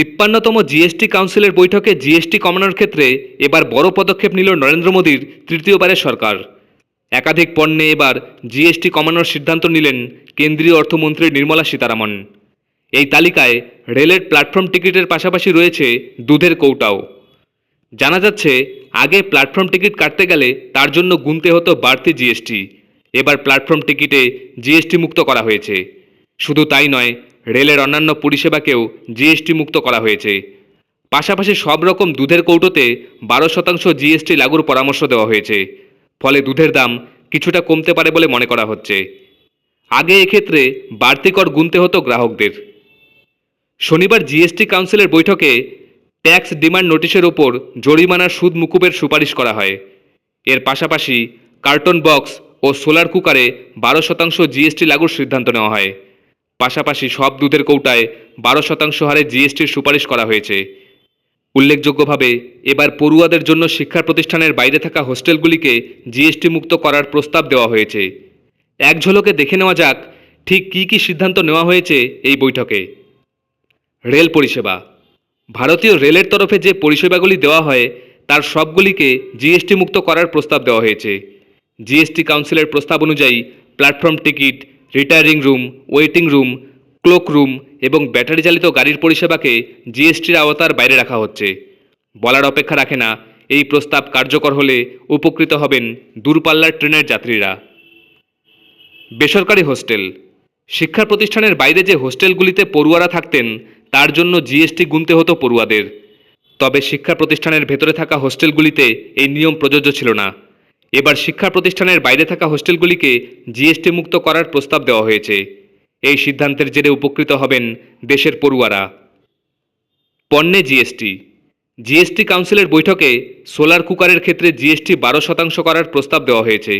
তিপ্পান্নতম GST কাউন্সিলের বৈঠকে GST কমানোর ক্ষেত্রে এবার বড় পদক্ষেপ নিল নরেন্দ্র মোদীর তৃতীয়বারের সরকার। একাধিক পণ্যে এবার জিএসটি কমানোর সিদ্ধান্ত নিলেন কেন্দ্রীয় অর্থমন্ত্রী নির্মলা সীতারামন। এই তালিকায় রেলের প্ল্যাটফর্ম টিকিটের পাশাপাশি রয়েছে দুধের কৌটাও। জানা যাচ্ছে, আগে প্ল্যাটফর্ম টিকিট কাটতে গেলে তার জন্য গুনতে হতো বাড়তি জিএসটি। এবার প্ল্যাটফর্ম টিকিটে জিএসটি মুক্ত করা হয়েছে। শুধু তাই নয়, রেলের অন্যান্য পরিষেবাকেও জিএসটি মুক্ত করা হয়েছে। পাশাপাশি সব রকম দুধের কৌটোতে বারো শতাংশ জিএসটি লাগুর পরামর্শ দেওয়া হয়েছে। ফলে দুধের দাম কিছুটা কমতে পারে বলে মনে করা হচ্ছে। আগে এক্ষেত্রে বাড়তি কর গুনতে হতো গ্রাহকদের। শনিবার জিএসটি কাউন্সিলের বৈঠকে ট্যাক্স ডিমান্ড নোটিশের ওপর জরিমানার সুদ মুকুবের সুপারিশ করা হয়। এর পাশাপাশি কার্টন বক্স ও সোলার কুকারে বারো শতাংশ জিএসটি লাগুর সিদ্ধান্ত নেওয়া হয়। পাশাপাশি সব দুধের কৌটায় বারো শতাংশ হারে জিএসটির সুপারিশ করা হয়েছে। উল্লেখযোগ্যভাবে, এবার পড়ুয়াদের জন্য শিক্ষা প্রতিষ্ঠানের বাইরে থাকা হোস্টেলগুলিকে জিএসটি মুক্ত করার প্রস্তাব দেওয়া হয়েছে। এক ঝলকে দেখে নেওয়া যাক, ঠিক কী কী সিদ্ধান্ত নেওয়া হয়েছে এই বৈঠকে। রেল পরিষেবা। ভারতীয় রেলের তরফে যে পরিষেবাগুলি দেওয়া হয়, তার সবগুলিকে জিএসটি মুক্ত করার প্রস্তাব দেওয়া হয়েছে। জিএসটি কাউন্সিলের প্রস্তাব অনুযায়ী platform ticket retiring room waiting room cloak room এবং ব্যাটারি চালিত গাড়ির পরিষেবাকে জিএসটির আওতার বাইরে রাখা হচ্ছে। বলার অপেক্ষা রাখে না, এই প্রস্তাব কার্যকর হলে উপকৃত হবেন দূরপাল্লার ট্রেনের যাত্রীরা। বেসরকারি হোস্টেল। শিক্ষা প্রতিষ্ঠানের বাইরে যে হোস্টেলগুলিতে পড়ুয়ারা থাকতেন, তার জন্য জিএসটি গুনতে হতো পড়ুয়াদের। তবে শিক্ষা প্রতিষ্ঠানের ভেতরে থাকা হোস্টেলগুলিতে এই নিয়ম প্রযোজ্য ছিল না। এবার শিক্ষা প্রতিষ্ঠানের বাইরে থাকা হোস্টেলগুলিকে জিএসটি মুক্ত করার প্রস্তাব দেওয়া হয়েছে। এই সিদ্ধান্তের জেরে উপকৃত হবেন দেশের পড়ুয়ারা। পণ্যে জিএসটি। জিএসটি কাউন্সিলের বৈঠকে সোলার কুকারের ক্ষেত্রে জিএসটি বারো শতাংশ করার প্রস্তাব দেওয়া হয়েছে।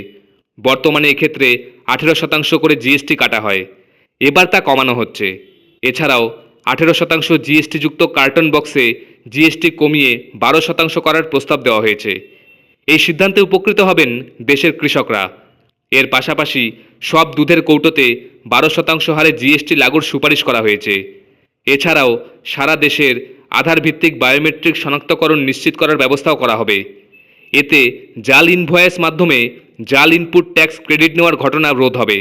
বর্তমানে এক্ষেত্রে আঠেরো শতাংশ করে জিএসটি কাটা হয়। এবার তা কমানো হচ্ছে। এছাড়াও আঠেরো শতাংশ জিএসটিযুক্ত কার্টন বক্সে জিএসটি কমিয়ে বারো শতাংশ করার প্রস্তাব দেওয়া হয়েছে। এই সিদ্ধান্তে উপকৃত হবেন দেশের কৃষকরা। এর পাশাপাশি সব দুধের কৌটোতে বারো শতাংশ হারে জিএসটি লাগুর সুপারিশ করা হয়েছে। এছাড়াও সারা দেশের আধার ভিত্তিক বায়োমেট্রিক শনাক্তকরণ নিশ্চিত করার ব্যবস্থাও করা হবে। এতে জাল ইনভয়েস মাধ্যমে জাল ইনপুট ট্যাক্স ক্রেডিট নেওয়ার ঘটনা রোধ হবে।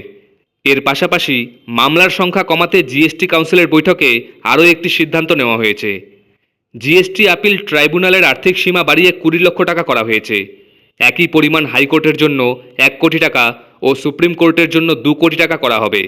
এর পাশাপাশি মামলার সংখ্যা কমাতে জিএসটি কাউন্সিলের বৈঠকে আরও একটি সিদ্ধান্ত নেওয়া হয়েছে। জিএসটি আপিল ট্রাইব্যুনালের আর্থিক সীমা বাড়িয়ে কুড়ি লক্ষ টাকা করা হয়েছে। একই পরিমাণ হাইকোর্টের জন্য এক কোটি টাকা ও সুপ্রিম কোর্টের জন্য দু কোটি টাকা করা হবে।